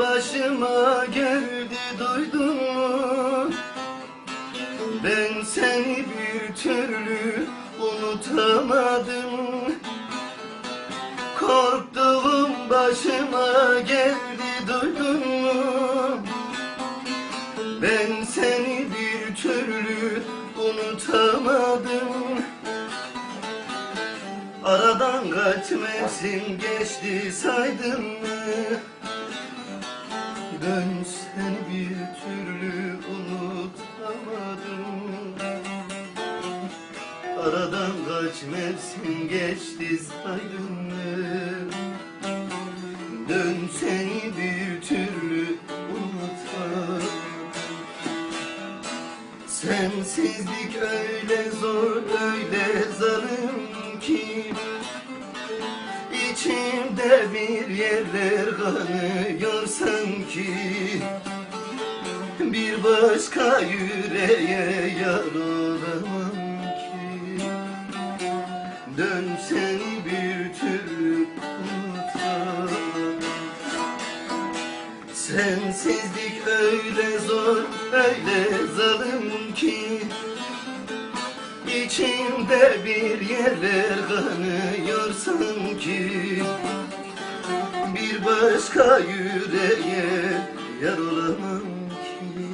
başıma geldi duydun mu? Ben seni bir türlü unutamadım Korktuğum başıma geldi duydun mu? Ben seni bir türlü unutamadım Aradan kaç mevsim geçti saydın mı? Ben seni bir türlü unutamadım Aradan kaç mevsim geçti saydın mı? Dön seni bir türlü unutamadım Sensizlik öyle zor İçimde bir yerler kanıyor sanki Bir başka yüreğe yar olamam ki. Dön seni bir türlü unutamam Sensizlik öyle zor, öyle zalim ki İçimde bir yerler kanıyor sanki başka yüreğe yar olamam ki.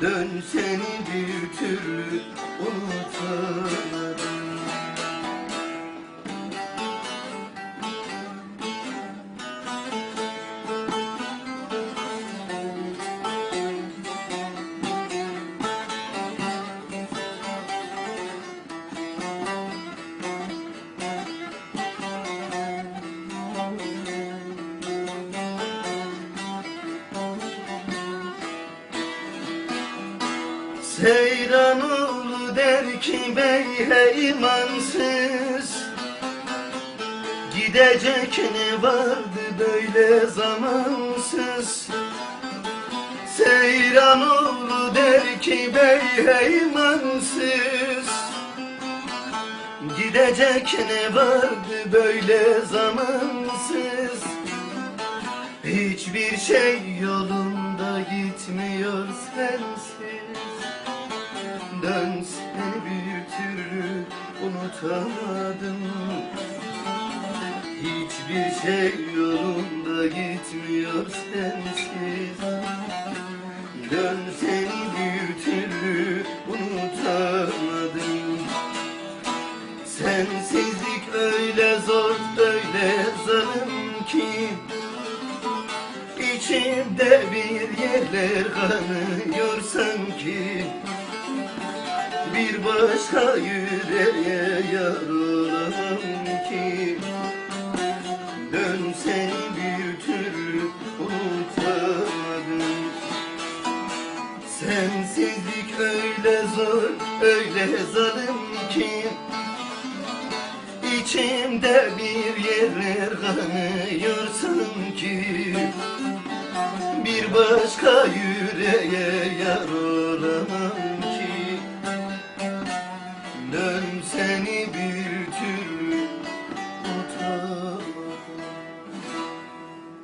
Dön seni bir türlü unutamadım Seyranoğlu der ki bey hey imansız. Gidecek ne vardı böyle zamansız? Seyranoğlu der ki bey hey imansız. Gidecek ne vardı böyle zamansız? Hiçbir şey yolunda gitmiyor sensiz Dön seni bir türlü unutamadım. Hiçbir şey yolunda gitmiyor sensiz. Dön seni bir türlü unutamadım. Sensizlik öyle zor öyle zalim ki. İçimde bir yerler kanıyor sanki Bir başka yüreğe yar ki Dön seni bir türlü unutamadım Sensizlik öyle zor öyle zalim ki İçimde bir yerler kanıyor sanki Bir başka yüreğe